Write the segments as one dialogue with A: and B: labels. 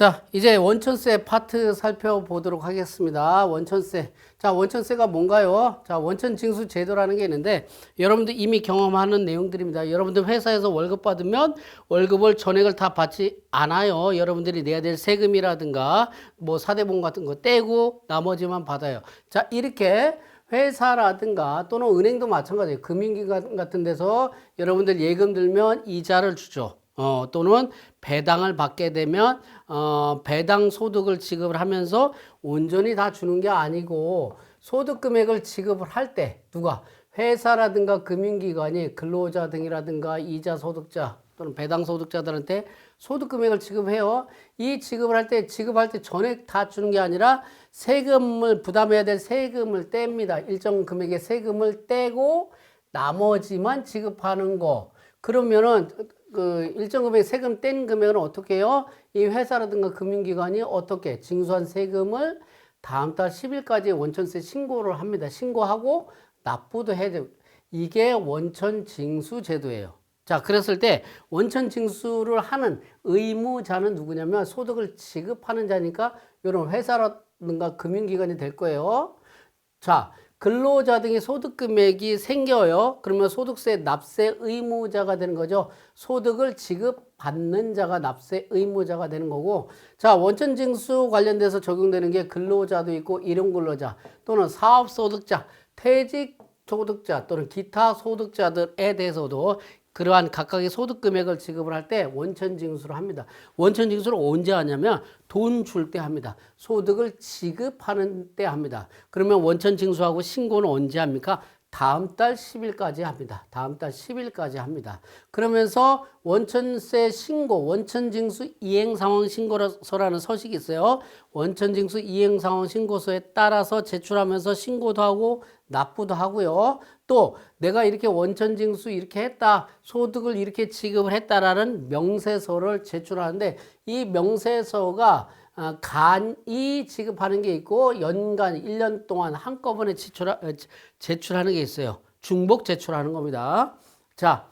A: 자, 이제 원천세 파트 살펴보도록 하겠습니다. 원천세. 자, 원천세가 뭔가요? 자, 원천징수 제도라는 게 있는데 여러분들 이미 경험하는 내용들입니다. 여러분들 회사에서 월급 받으면 월급을 전액을 다 받지 않아요. 여러분들이 내야 될 세금이라든가 뭐 사대보험 같은 거 떼고 나머지만 받아요. 자, 이렇게 회사라든가 또는 은행도 마찬가지예요. 금융기관 같은 데서 여러분들 예금 들면 이자를 주죠. 어, 또는 배당을 받게 되면 어, 배당 소득을 지급을 하면서 온전히 다 주는 게 아니고 소득 금액을 지급을 할 때 누가 회사라든가 금융기관이 근로자 등이라든가 이자 소득자 또는 배당 소득자들한테 소득 금액을 지급해요. 이 지급을 할 때 지급할 때 전액 다 주는 게 아니라 세금을 부담해야 될 세금을 뗍니다. 일정 금액의 세금을 떼고 나머지만 지급하는 거. 그러면은 그 일정 금액 세금 뗀 금액은 어떻게 해요? 이 회사라든가 금융기관이 어떻게 징수한 세금을 다음 달 10일까지 원천세 신고를 합니다. 신고하고 납부도 해야 돼요. 이게 원천 징수 제도예요. 자, 그랬을 때 원천 징수를 하는 의무자는 누구냐면 소득을 지급하는 자니까 이런 회사라든가 금융기관이 될 거예요. 자, 근로자 등의 소득 금액이 생겨요. 그러면 소득세 납세 의무자가 되는 거죠. 소득을 지급받는 자가 납세 의무자가 되는 거고. 자, 원천 징수 관련돼서 적용되는 게 근로자도 있고 일용 근로자 또는 사업 소득자, 퇴직 소득자 또는 기타 소득자들에 대해서도 그러한 각각의 소득 금액을 지급을 할 때 원천 징수를 합니다. 원천 징수를 언제 하냐면 돈 줄 때 합니다. 소득을 지급하는 때 합니다. 그러면 원천 징수하고 신고는 언제 합니까? 다음 달 10일까지 합니다. 다음 달 10일까지 합니다. 그러면서 원천세 신고, 원천징수 이행상황 신고서라는 서식이 있어요. 원천징수 이행상황 신고서에 따라서 제출하면서 신고도 하고 납부도 하고요. 또 내가 이렇게 원천징수 이렇게 했다, 소득을 이렇게 지급을 했다라는 명세서를 제출하는데 이 명세서가 아, 간이 지급하는 게 있고 연간 1년 동안 한꺼번에 어, 제출하는 게 있어요. 중복 제출하는 겁니다. 자,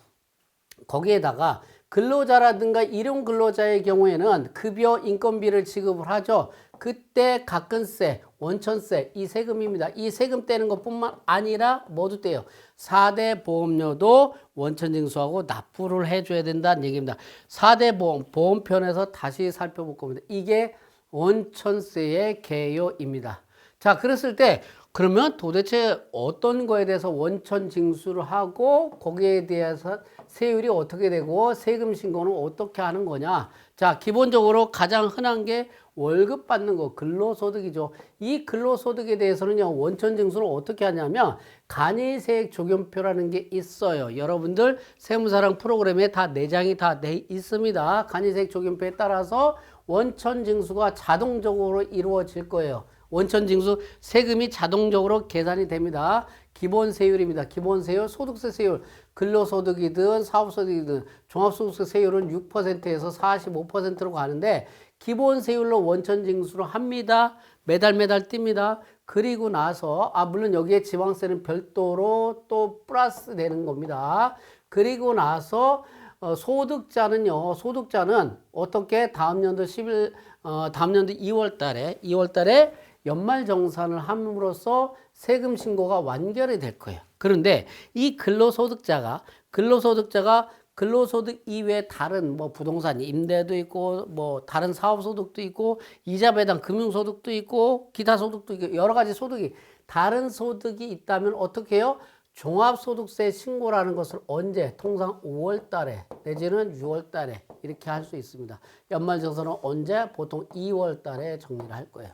A: 거기에다가 근로자라든가 일용 근로자의 경우에는 급여 인건비를 지급을 하죠. 그때 가근세, 원천세, 이 세금입니다. 이 세금 떼는 것뿐만 아니라 모두 떼요. 4대 보험료도 원천징수하고 납부를 해줘야 된다는 얘기입니다. 4대 보험, 보험편에서 다시 살펴볼 겁니다. 이게 원천세의 개요입니다. 자, 그랬을 때 그러면 도대체 어떤 거에 대해서 원천 징수를 하고 거기에 대해서 세율이 어떻게 되고 세금 신고는 어떻게 하는 거냐? 자, 기본적으로 가장 흔한 게 월급 받는 거 근로소득이죠. 이 근로소득에 대해서는요 원천 징수를 어떻게 하냐면 간이세액 적용표라는 게 있어요. 여러분들 세무사랑 프로그램에 다 내장이 다 돼 있습니다. 간이세액 적용표에 따라서 원천 징수가 자동적으로 이루어질 거예요. 원천 징수 세금이 자동적으로 계산이 됩니다. 기본 세율입니다. 기본 세율, 소득세 세율, 근로소득이든 사업소득이든 종합소득세 세율은 6%에서 45%로 가는데 기본 세율로 원천 징수를 합니다. 매달 매달 띱니다. 그리고 나서 아 물론 여기에 지방세는 별도로 또 플러스 되는 겁니다. 그리고 나서 어, 소득자는요. 소득자는 어떻게 다음 연도 10일 어, 다음 연도 2월 달에 2월 달에 연말 정산을 함으로써 세금 신고가 완결이 될 거예요. 그런데 이 근로소득자가 근로소득자가 근로소득 이외에 다른 뭐 부동산 임대도 있고 뭐 다른 사업 소득도 있고 이자 배당 금융 소득도 있고 기타 소득도 있고 여러 가지 소득이 다른 소득이 있다면 어떻게 해요? 종합소득세 신고라는 것을 언제 통상 5월 달에 내지는 6월 달에 이렇게 할 수 있습니다. 연말정산은 언제 보통 2월 달에 정리를 할 거예요.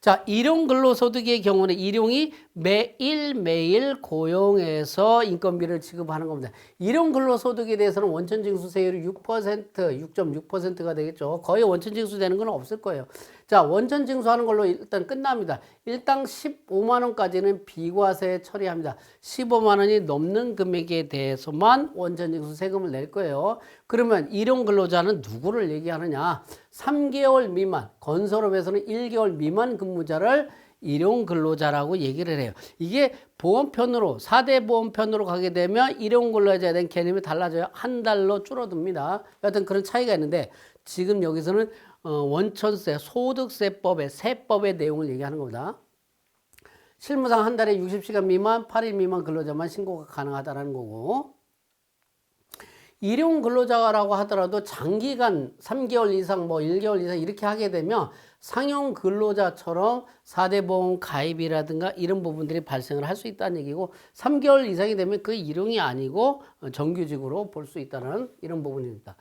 A: 자, 일용 근로소득의 경우는 일용이 매일매일 고용해서 인건비를 지급하는 겁니다. 일용 근로소득에 대해서는 원천징수세율이 6%, 6.6%가 되겠죠. 거의 원천징수 되는 건 없을 거예요. 자, 원천징수 하는 걸로 일단 끝납니다. 일당 15만 원까지는 비과세 처리합니다. 15만 원이 넘는 금액에 대해서만 원천징수 세금을 낼 거예요. 그러면 일용 근로자는 누구를 얘기하느냐? 3개월 미만, 건설업에서는 1개월 미만 근무자를 일용 근로자라고 얘기를 해요. 이게 보험편으로 4대 보험편으로 가게 되면 일용 근로자에 대한 개념이 달라져요. 한 달로 줄어듭니다. 여하튼 그런 차이가 있는데 지금 여기서는 어, 원천세, 소득세법의 세법의 내용을 얘기하는 겁니다. 실무상 한 달에 60시간 미만, 8일 미만 근로자만 신고가 가능하다는 거고, 일용 근로자라고 하더라도 장기간 3개월 이상, 뭐 1개월 이상 이렇게 하게 되면 상용 근로자처럼 4대 보험 가입이라든가 이런 부분들이 발생을 할 수 있다는 얘기고 3개월 이상이 되면 그 일용이 아니고 어, 정규직으로 볼 수 있다는 이런 부분입니다.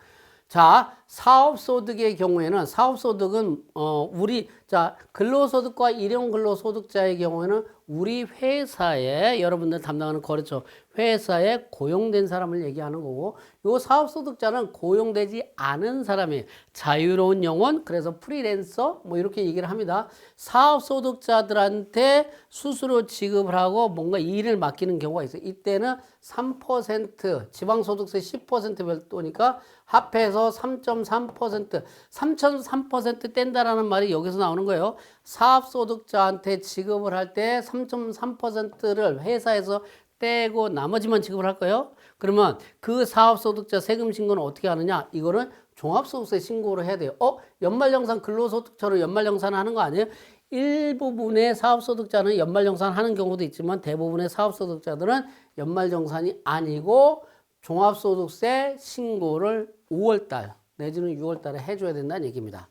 A: 자, 사업소득의 경우에는 사업소득은 어 우리 자 근로소득과 일용 근로소득자의 경우에는 우리 회사에 여러분들 담당하는 거래처 회사에 고용된 사람을 얘기하는 거고 요 사업소득자는 고용되지 않은 사람이 자유로운 영혼 그래서 프리랜서 뭐 이렇게 얘기를 합니다. 사업소득자들한테 수수료 지급을 하고 뭔가 일을 맡기는 경우가 있어요. 이때는 3% 지방소득세 10% 별도니까 합해서 3.3% 3.3% 뗀다라는 말이 여기서 나오는 거예요. 사업소득자한테 지급을 할 때 3.3%를 회사에서 떼고 나머지만 지급을 할 거예요. 그러면 그 사업소득자 세금 신고는 어떻게 하느냐? 이거는 종합소득세 신고를 해야 돼요. 어? 연말정산 근로소득처럼 연말정산 하는 거 아니에요? 일부분의 사업소득자는 연말정산 하는 경우도 있지만 대부분의 사업소득자들은 연말정산이 아니고 종합소득세 신고를 5월달 내지는 6월달에 해줘야 된다는 얘기입니다.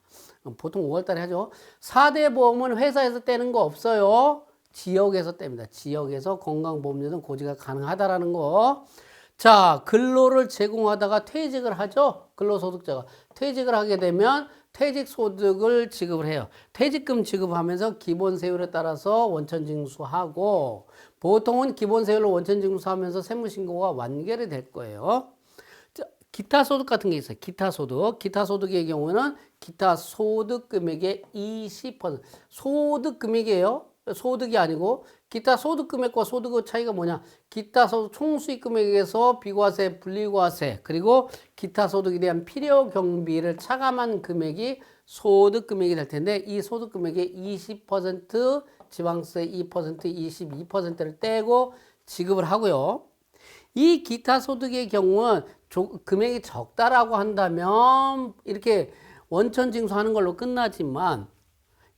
A: 보통 5월달에 하죠. 4대 보험은 회사에서 떼는 거 없어요. 지역에서 뗍니다. 지역에서 건강보험료는 고지가 가능하다라는 거. 자, 근로를 제공하다가 퇴직을 하죠. 근로소득자가. 퇴직을 하게 되면 퇴직소득을 지급을 해요. 퇴직금 지급하면서 기본세율에 따라서 원천징수하고 보통은 기본세율로 원천징수하면서 세무신고가 완결이 될 거예요. 자, 기타 소득 같은 게 있어요. 기타 소득. 기타 소득의 경우는 기타 소득 금액의 20% 소득 금액이에요. 소득이 아니고 기타 소득 금액과 소득의 차이가 뭐냐? 기타 소득 총수익 금액에서 비과세, 분리과세 그리고 기타 소득에 대한 필요 경비를 차감한 금액이 소득 금액이 될 텐데 이 소득 금액의 20% 지방세 2%, 22%를 떼고 지급을 하고요. 이 기타 소득의 경우는 조- 금액이 적다라고 한다면 이렇게 원천 징수하는 걸로 끝나지만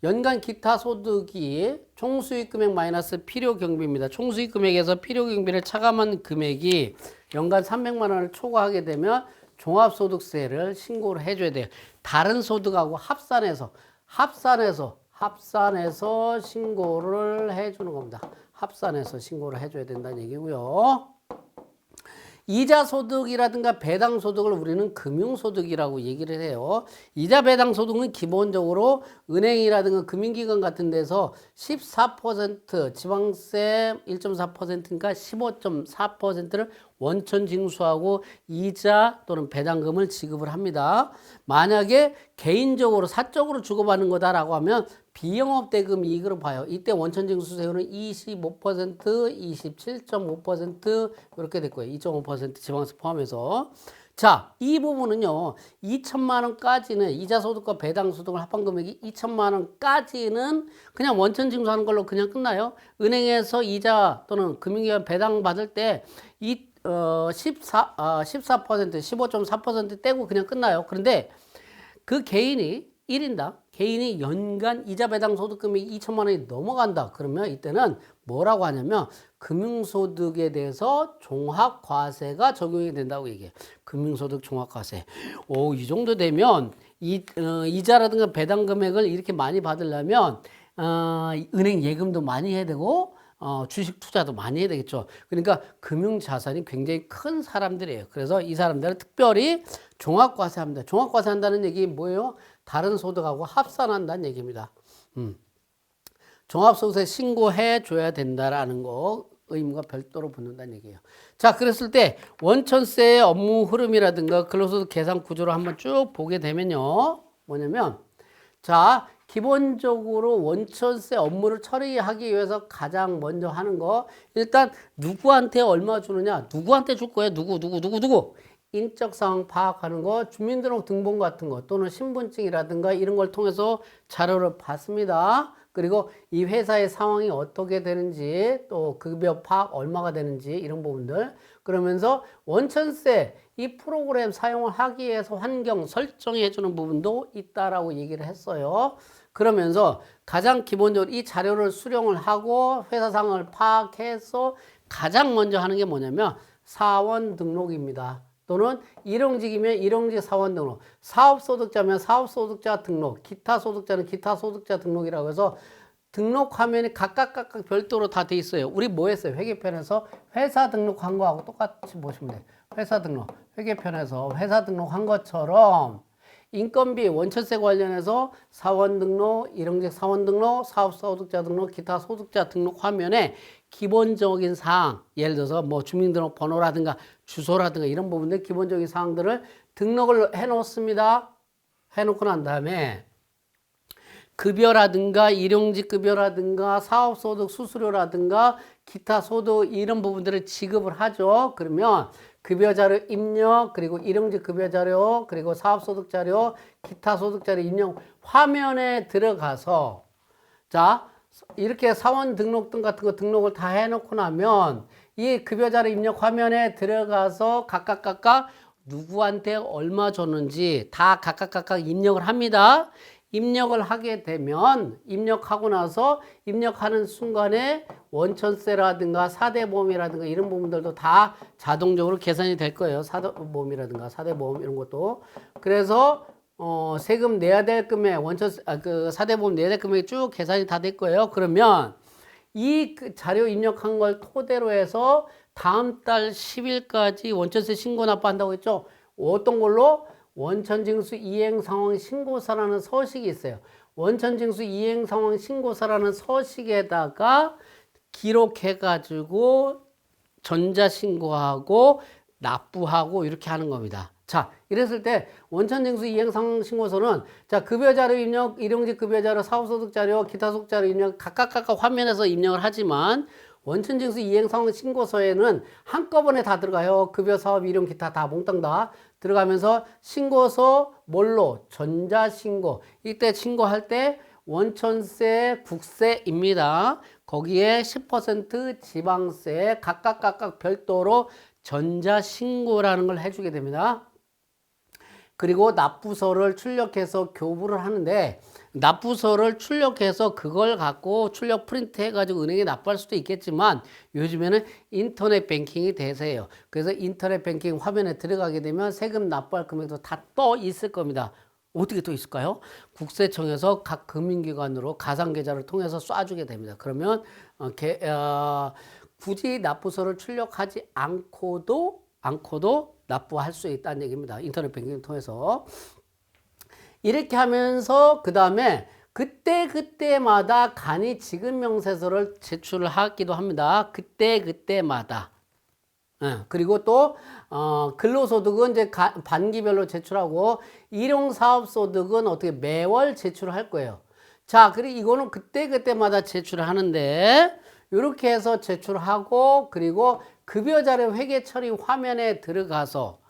A: 연간 기타 소득이 총수익 금액 마이너스 필요 경비입니다. 총수익 금액에서 필요 경비를 차감한 금액이 연간 300만 원을 초과하게 되면 종합소득세를 신고를 해줘야 돼요. 다른 소득하고 합산해서 합산해서 합산해서 신고를 해주는 겁니다. 합산해서 신고를 해줘야 된다는 얘기고요. 이자 소득이라든가 배당 소득을 우리는 금융 소득이라고 얘기를 해요. 이자 배당 소득은 기본적으로 은행이라든가 금융기관 같은 데서 14% 지방세 1.4%니까 15.4%를 원천 징수하고 이자 또는 배당금을 지급을 합니다. 만약에 개인적으로 사적으로 주고받는 거다라고 하면 비영업 대금 이익으로 봐요. 이때 원천 징수세율은 25%, 27.5% 이렇게 될 거예요. 2.5% 지방세 포함해서. 자, 이 부분은요. 2천만 원까지는 이자 소득과 배당 소득을 합한 금액이 2천만 원까지는 그냥 원천 징수하는 걸로 그냥 끝나요. 은행에서 이자 또는 금융기관 배당 받을 때 이 어, 14, 아, 14%, 15.4% 떼고 그냥 끝나요. 그런데 그 개인이 1인당 개인이 연간 이자 배당 소득 금액이 2천만 원이 넘어간다. 그러면 이때는 뭐라고 하냐면 금융소득에 대해서 종합과세가 적용이 된다고 얘기해요. 금융소득 종합과세. 오, 이 정도 되면 이, 어, 이자라든가 배당 금액을 이렇게 많이 받으려면 어, 은행 예금도 많이 해야 되고 어, 주식 투자도 많이 해야 되겠죠. 그러니까 금융 자산이 굉장히 큰 사람들이에요. 그래서 이 사람들은 특별히 종합과세 합니다. 종합과세 한다는 얘기 뭐예요? 다른 소득하고 합산한다는 얘기입니다. 음. 종합소득세 신고해 줘야 된다라는 거 의무가 별도로 붙는다는 얘기예요. 자, 그랬을 때 원천세의 업무 흐름이라든가 근로소득 계산 구조를 한번 쭉 보게 되면요. 뭐냐면 자, 기본적으로 원천세 업무를 처리하기 위해서 가장 먼저 하는 거 일단 누구한테 얼마 주느냐? 누구한테 줄 거야? 누구 누구 누구 누구? 인적 상황 파악하는 거, 주민등록 등본 같은 거 또는 신분증이라든가 이런 걸 통해서 자료를 받습니다. 그리고 이 회사의 상황이 어떻게 되는지 또 급여 파악 얼마가 되는지 이런 부분들 그러면서 원천세 이 프로그램 사용을 하기 위해서 환경 설정해 주는 부분도 있다라고 얘기를 했어요. 그러면서 가장 기본적으로 이 자료를 수령을 하고 회사 상황을 파악해서 가장 먼저 하는 게 뭐냐면 사원 등록입니다. 또는 일용직이면 일용직 사원 등록, 사업소득자면 사업소득자 등록, 기타 소득자는 기타 소득자 등록이라고 해서 등록 화면이 각각 각각 별도로 다 돼 있어요. 우리 뭐 했어요? 회계편에서 회사 등록한 거하고 똑같이 보시면 돼요. 회사 등록, 회계편에서 회사 등록한 것처럼 인건비 원천세 관련해서 사원 등록, 일용직 사원 등록, 사업소득자 등록, 기타 소득자 등록 화면에 기본적인 사항, 예를 들어서 뭐 주민등록번호라든가 주소라든가 이런 부분들 기본적인 사항들을 등록을 해 놓습니다. 해 놓고 난 다음에 급여라든가 일용직 급여라든가 사업소득 수수료라든가 기타 소득 이런 부분들을 지급을 하죠. 그러면 급여 자료 입력 그리고 일용직 급여 자료 그리고 사업소득 자료 기타 소득 자료 입력 화면에 들어가서 자 이렇게 사원 등록 등 같은 거 등록을 다 해놓고 나면 이 급여 자료 입력 화면에 들어가서 각각 각각 누구한테 얼마 줬는지 다 각각 각각 입력을 합니다. 입력을 하게 되면 입력하고 나서 입력하는 순간에 원천세라든가 사대보험이라든가 이런 부분들도 다 자동적으로 계산이 될 거예요. 사대보험이라든가 사대보험 이런 것도. 그래서 어, 세금 내야 될 금액, 원천, 아, 그 사대보험 내야 될 금액이 쭉 계산이 다 될 거예요. 그러면 이그 자료 입력한 걸 토대로 해서 다음 달 10일까지 원천세 신고 납부한다고 했죠. 어떤 걸로? 원천징수 이행 상황 신고서라는 서식이 있어요. 원천징수 이행 상황 신고서라는 서식에다가 기록해가지고 전자신고하고 납부하고 이렇게 하는 겁니다. 자, 이랬을 때 원천징수 이행상황 신고서는 자 급여자료 입력, 일용직 급여자료, 사업소득자료, 기타 소득자료 입력 각각 각각 화면에서 입력을 하지만 원천징수 이행상황 신고서에는 한꺼번에 다 들어가요. 급여, 사업, 일용, 기타 다 몽땅 다 들어가면서 신고서 뭘로 전자신고 이때 신고할 때 원천세, 국세입니다. 거기에 10% 지방세 각각 각각 별도로 전자신고라는 걸 해주게 됩니다. 그리고 납부서를 출력해서 교부를 하는데 납부서를 출력해서 그걸 갖고 출력 프린트 해가지고 은행에 납부할 수도 있겠지만 요즘에는 인터넷 뱅킹이 대세예요. 그래서 인터넷 뱅킹 화면에 들어가게 되면 세금 납부할 금액도 다 떠 있을 겁니다. 어떻게 또 있을까요? 국세청에서 각 금융기관으로 가상계좌를 통해서 쏴주게 됩니다. 그러면 어, 개, 어, 굳이 납부서를 출력하지 않고도 않고도 납부할 수 있다는 얘기입니다. 인터넷 뱅킹을 통해서 이렇게 하면서 그 다음에 그때 그때마다 간이 지급 명세서를 제출을 하기도 합니다. 그때 그때마다. 예, 그리고 또 어, 근로소득은 이제 가, 반기별로 제출하고 일용사업소득은 어떻게 매월 제출을 할 거예요. 자, 그리고 이거는 그때 그때마다 제출을 하는데 이렇게 해서 제출하고 그리고 급여자료 회계 처리 화면에 들어가서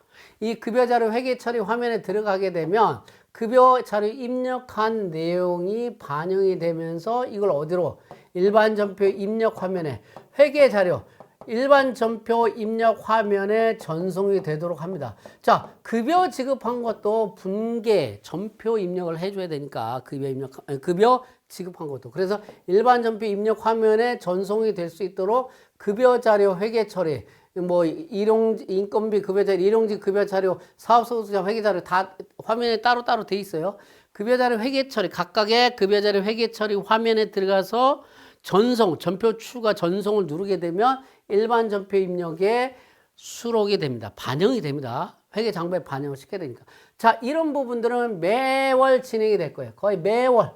A: 이 급여자료 회계 처리 화면에 들어가게 되면 급여 자료 입력한 내용이 반영이 되면서 이걸 어디로 일반 전표 입력 화면에 회계 자료 일반 전표 입력 화면에 전송이 되도록 합니다. 자, 급여 지급한 것도 분계 전표 입력을 해줘야 되니까 급여 입력 아니, 급여 지급한 것도 그래서 일반 전표 입력 화면에 전송이 될 수 있도록 급여 자료 회계 처리 뭐 일용 인건비 급여 자료, 일용직 급여 자료, 사업소득자 회계 자료 다 화면에 따로 따로 돼 있어요. 급여 자료 회계 처리 각각의 급여 자료 회계 처리 화면에 들어가서 전송 전표 추가 전송을 누르게 되면 일반 전표 입력에 수록이 됩니다. 반영이 됩니다. 회계 장부에 반영을 시켜야 되니까. 자, 이런 부분들은 매월 진행이 될 거예요. 거의 매월.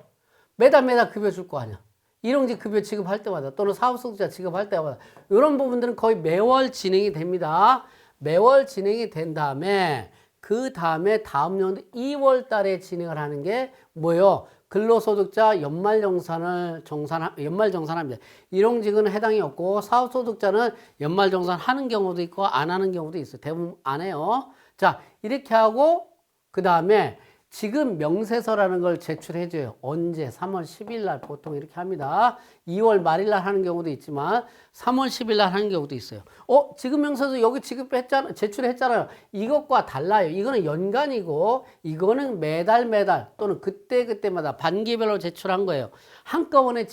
A: 매달 매달 급여 줄 거 아니야. 일용직 급여 지급할 때마다 또는 사업소득자 지급할 때마다 이런 부분들은 거의 매월 진행이 됩니다. 매월 진행이 된 다음에 그 다음에 다음 연도 2월 달에 진행을 하는 게 뭐예요? 근로소득자 연말정산을 정산 연말정산합니다. 일용직은 해당이 없고 사업소득자는 연말정산 하는 경우도 있고 안 하는 경우도 있어요. 대부분 안 해요. 자 이렇게 하고 그 다음에 지금 명세서라는 걸 제출해줘요. 언제? 3월 10일 날 보통 이렇게 합니다. 2월 말일 날 하는 경우도 있지만 3월 10일 날 하는 경우도 있어요. 어, 지금 명세서 여기 지급했잖아, 제출했잖아요. 이것과 달라요. 이거는 연간이고 이거는 매달 매달 또는 그때 그때마다 반기별로 제출한 거예요. 한꺼번에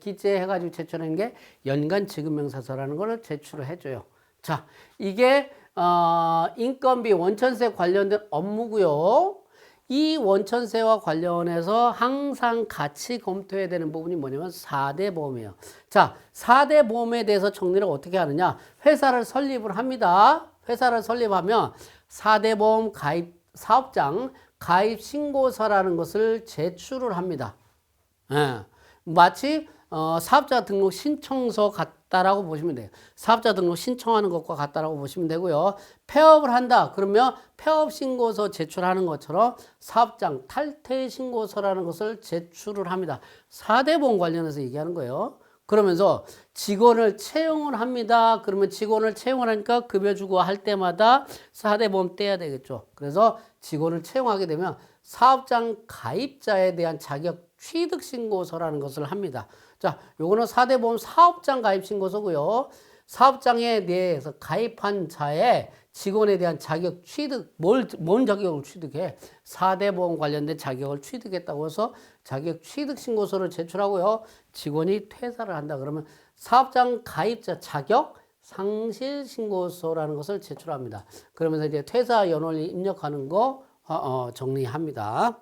A: 기재해가지고 제출하는 게 연간 지급 명세서라는 걸 제출을 해줘요. 자, 이게 어, 인건비 원천세 관련된 업무고요. 이 원천세와 관련해서 항상 같이 검토해야 되는 부분이 뭐냐면 4대 보험이에요. 자, 4대 보험에 대해서 정리를 어떻게 하느냐? 회사를 설립을 합니다. 회사를 설립하면 4대 보험 가입 사업장 가입 신고서라는 것을 제출을 합니다. 예. 마치 어, 사업자 등록 신청서 같다라고 보시면 돼요. 사업자 등록 신청하는 것과 같다라고 보시면 되고요. 폐업을 한다. 그러면 폐업 신고서 제출하는 것처럼 사업장 탈퇴 신고서라는 것을 제출을 합니다. 4대 보험 관련해서 얘기하는 거예요. 그러면서 직원을 채용을 합니다. 그러면 직원을 채용을 하니까 급여 주고 할 때마다 4대 보험 떼야 되겠죠. 그래서 직원을 채용하게 되면 사업장 가입자에 대한 자격 취득 신고서라는 것을 합니다. 자, 요거는 4대 보험 사업장 가입 신고서고요. 사업장에 대해서 가입한 자의 직원에 대한 자격 취득, 뭘, 뭔 자격을 취득해? 4대 보험 관련된 자격을 취득했다고 해서 자격 취득 신고서를 제출하고요. 직원이 퇴사를 한다 그러면 사업장 가입자 자격 상실 신고서라는 것을 제출합니다. 그러면서 이제 퇴사 연원을 입력하는 거 어, 어, 정리합니다.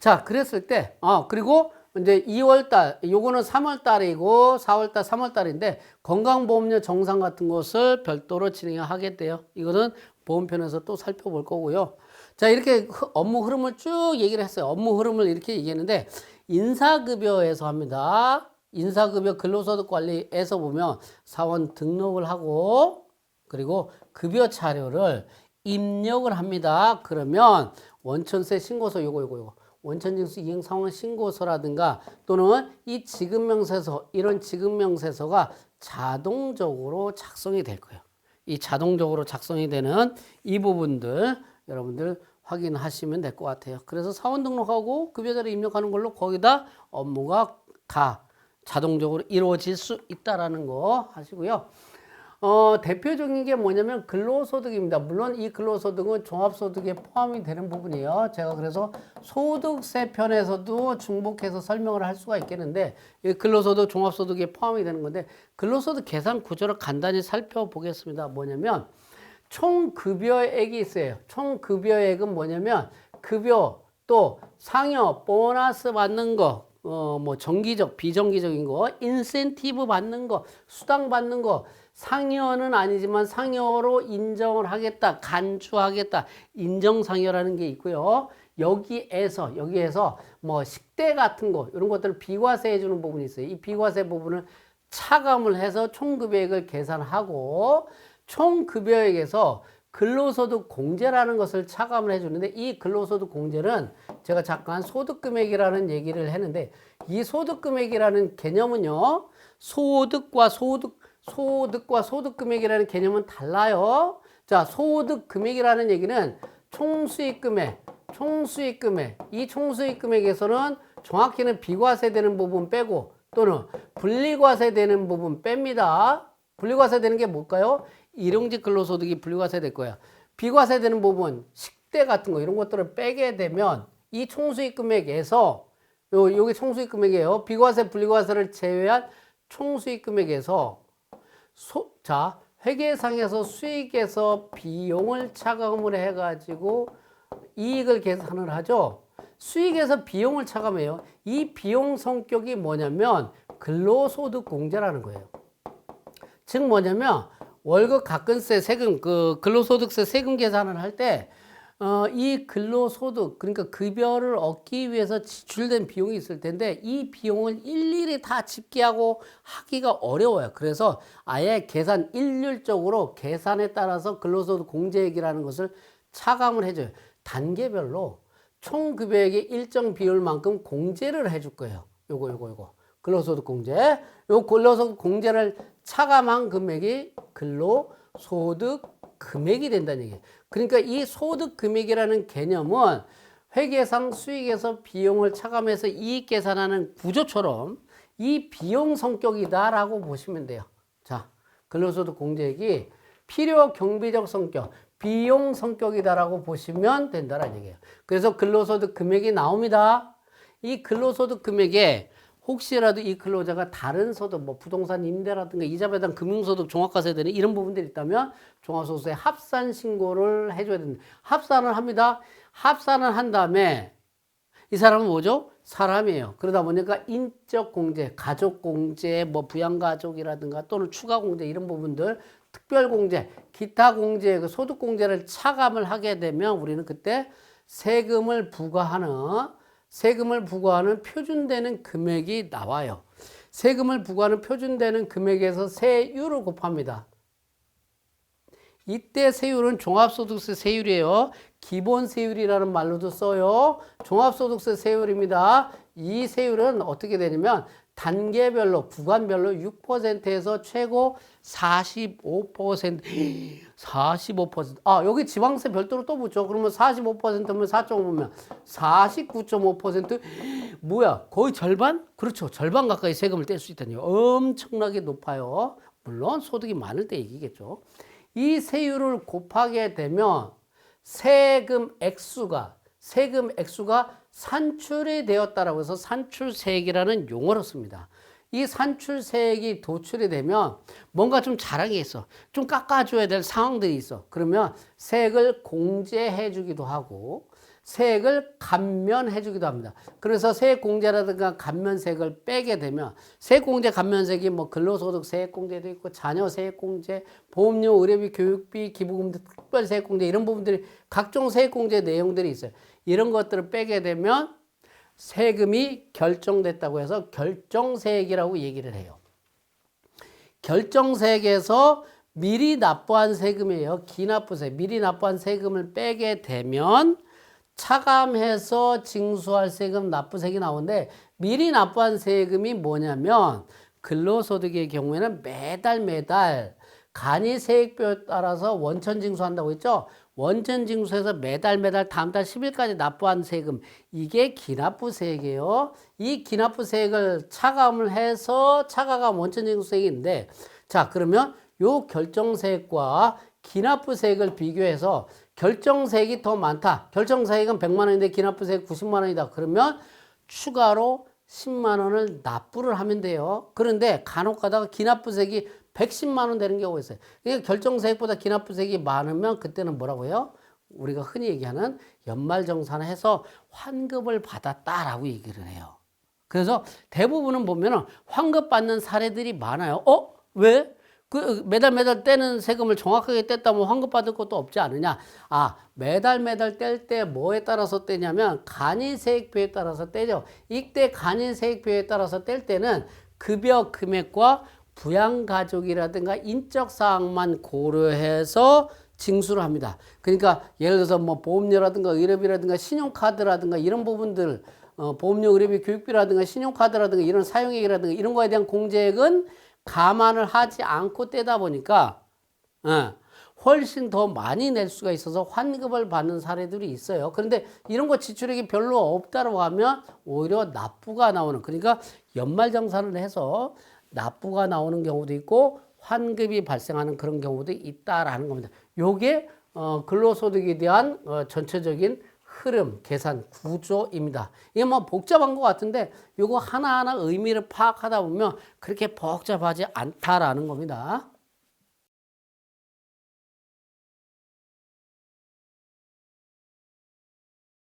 A: 자, 그랬을 때, 어, 그리고 이제 2월 달, 요거는 3월 달이고 4월 달, 3월 달인데 건강보험료 정상 같은 것을 별도로 진행하게 돼요. 이거는 보험편에서 또 살펴볼 거고요. 자, 이렇게 흐- 업무 흐름을 쭉 얘기를 했어요. 업무 흐름을 이렇게 얘기했는데 인사급여에서 합니다. 인사급여 근로소득 관리에서 보면 사원 등록을 하고 그리고 급여 자료를 입력을 합니다. 그러면 원천세 신고서 요거 요거 요거 원천징수 이행 상황 신고서라든가 또는 이 지급명세서 이런 지급명세서가 자동적으로 작성이 될 거예요. 이 자동적으로 작성이 되는 이 부분들 여러분들 확인하시면 될 것 같아요. 그래서 사원 등록하고 급여자료 입력하는 걸로 거기다 업무가 다 자동적으로 이루어질 수 있다라는 거 하시고요. 어, 대표적인 게 뭐냐면 근로소득입니다. 물론 이 근로소득은 종합소득에 포함이 되는 부분이에요. 제가 그래서 소득세 편에서도 중복해서 설명을 할 수가 있겠는데, 이 근로소득, 종합소득에 포함이 되는 건데, 근로소득 계산 구조를 간단히 살펴보겠습니다. 뭐냐면, 총 급여액이 있어요. 총 급여액은 뭐냐면, 급여 또 상여, 보너스 받는 거, 어, 뭐 정기적, 비정기적인 거, 인센티브 받는 거, 수당 받는 거, 상여는 아니지만 상여로 인정을 하겠다, 간주하겠다, 인정상여라는 게 있고요. 여기에서, 여기에서 뭐 식대 같은 거, 이런 것들을 비과세 해 주는 부분이 있어요. 이 비과세 부분을 차감을 해서 총급여액을 계산하고, 총급여액에서 근로소득 공제라는 것을 차감을 해주는데 이 근로소득 공제는 제가 잠깐 소득금액이라는 얘기를 했는데 이 소득금액이라는 개념은요 소득과 소득 소득과 소득 금액이라는 개념은 달라요. 자 소득 금액이라는 얘기는 총수익 금액 총수익 금액 이 총수익 금액에서는 정확히는 비과세 되는 부분 빼고 또는 분리과세 되는 부분 뺍니다. 분리과세 되는 게 뭘까요? 일용직 근로소득이 분리과세 될 거야. 비과세 되는 부분, 식대 같은 거 이런 것들을 빼게 되면 이 총수익 금액에서 요 요게 총수익 금액이에요. 비과세, 분리과세를 제외한 총수익 금액에서 소, 자, 회계상에서 수익에서 비용을 차감을 해 가지고 이익을 계산을 하죠. 수익에서 비용을 차감해요. 이 비용 성격이 뭐냐면 근로소득 공제라는 거예요. 즉 뭐냐면 월급 가끔세 세금 그 근로소득세 세금 계산을 할 때 어, 이 근로소득 그러니까 급여를 얻기 위해서 지출된 비용이 있을 텐데 이 비용을 일일이 다 집계하고 하기가 어려워요. 그래서 아예 계산 일률적으로 계산에 따라서 근로소득 공제액이라는 것을 차감을 해줘요. 단계별로 총 급여액의 일정 비율만큼 공제를 해줄 거예요. 요거 요거 요거. 근로소득 공제. 요 근로소득 공제를 차감한 금액이 근로소득 금액이 된다는 얘기예요. 그러니까 이 소득 금액이라는 개념은 회계상 수익에서 비용을 차감해서 이익 계산하는 구조처럼 이 비용 성격이다라고 보시면 돼요. 자, 근로소득 공제액이 필요 경비적 성격, 비용 성격이다라고 보시면 된다라는 얘기예요. 그래서 근로소득 금액이 나옵니다. 이 근로소득 금액에 혹시라도 이 근로자가 다른 소득, 뭐 부동산 임대라든가 이자 배당 금융소득 종합과세 되는 이런 부분들이 있다면 종합소득세 합산 신고를 해줘야 됩니다. 합산을 합니다. 합산을 한 다음에 이 사람은 뭐죠? 사람이에요. 그러다 보니까 인적 공제, 가족 공제, 뭐 부양 가족이라든가 또는 추가 공제 이런 부분들, 특별 공제, 기타 공제, 그 소득 공제를 차감을 하게 되면 우리는 그때 세금을 부과하는 세금을 부과하는 표준되는 금액이 나와요. 세금을 부과하는 표준되는 금액에서 세율을 곱합니다. 이때 세율은 종합소득세 세율이에요. 기본 세율이라는 말로도 써요. 종합소득세 세율입니다. 이 세율은 어떻게 되냐면 단계별로 구간별로 6%에서 최고 45% 45%. 아, 여기 지방세 별도로 또 붙죠. 그러면 45%면 4.5면 49.5% 뭐야? 거의 절반? 그렇죠. 절반 가까이 세금을 뗄 수 있다니요. 엄청나게 높아요. 물론 소득이 많을 때 얘기겠죠. 이 세율을 곱하게 되면 세금 액수가 세금 액수가 산출이 되었다라고 해서 산출세액이라는 용어를 씁니다. 이 산출세액이 도출이 되면 뭔가 좀 자랑이 있어. 좀 깎아줘야 될 상황들이 있어. 그러면 세액을 공제해 주기도 하고 세액을 감면해 주기도 합니다. 그래서 세액 공제라든가 감면세액을 빼게 되면 세액 공제 감면세액이 뭐 근로소득 세액 공제도 있고 자녀 세액 공제, 보험료, 의료비, 교육비, 기부금 특별 세액 공제 이런 부분들이 각종 세액 공제 내용들이 있어요. 이런 것들을 빼게 되면 세금이 결정됐다고 해서 결정세액이라고 얘기를 해요. 결정세액에서 미리 납부한 세금이에요. 기납부세. 미리 납부한 세금을 빼게 되면 차감해서 징수할 세금 납부세액이 나오는데 미리 납부한 세금이 뭐냐면 근로소득의 경우에는 매달 매달 간이 세액표에 따라서 원천 징수한다고 했죠. 원천 징수해서 매달 매달 다음 달 10일까지 납부한 세금 이게 기납부 세액이에요. 이 기납부 세액을 차감을 해서 차가감 원천 징수세액인데 자 그러면 요 결정세액과 기납부세액을 비교해서 결정세액이 더 많다. 결정세액은 100만 원인데 기납부세액 90만 원이다. 그러면 추가로 10만 원을 납부를 하면 돼요. 그런데 간혹 가다가 기납부세액이 110만 원 되는 경우가 있어요. 그러니까 결정세액보다 기납부세액이 많으면 그때는 뭐라고요? 우리가 흔히 얘기하는 연말정산해서 환급을 받았다라고 얘기를 해요. 그래서 대부분은 보면은 환급 받는 사례들이 많아요. 어? 왜? 그 매달 매달 떼는 세금을 정확하게 뗐다면 환급 받을 것도 없지 않느냐? 아, 매달 매달 뗄 때 뭐에 따라서 떼냐면 간이세액표에 따라서 떼죠. 이때 간이세액표에 따라서 뗄 때는 급여 금액과 부양 가족이라든가 인적 사항만 고려해서 징수를 합니다. 그러니까 예를 들어서 뭐 보험료라든가 의료비라든가 신용카드라든가 이런 부분들 어, 보험료, 의료비, 교육비라든가 신용카드라든가 이런 사용액이라든가 이런 거에 대한 공제액은 감안을 하지 않고 떼다 보니까 어, 훨씬 더 많이 낼 수가 있어서 환급을 받는 사례들이 있어요. 그런데 이런 거 지출액이 별로 없다고 하면 오히려 납부가 나오는 그러니까 연말정산을 해서 납부가 나오는 경우도 있고 환급이 발생하는 그런 경우도 있다라는 겁니다. 요게 어, 근로소득에 대한 어, 전체적인 흐름, 계산, 구조입니다. 이게 뭐 복잡한 것 같은데 요거 하나하나 의미를 파악하다 보면 그렇게 복잡하지 않다라는 겁니다.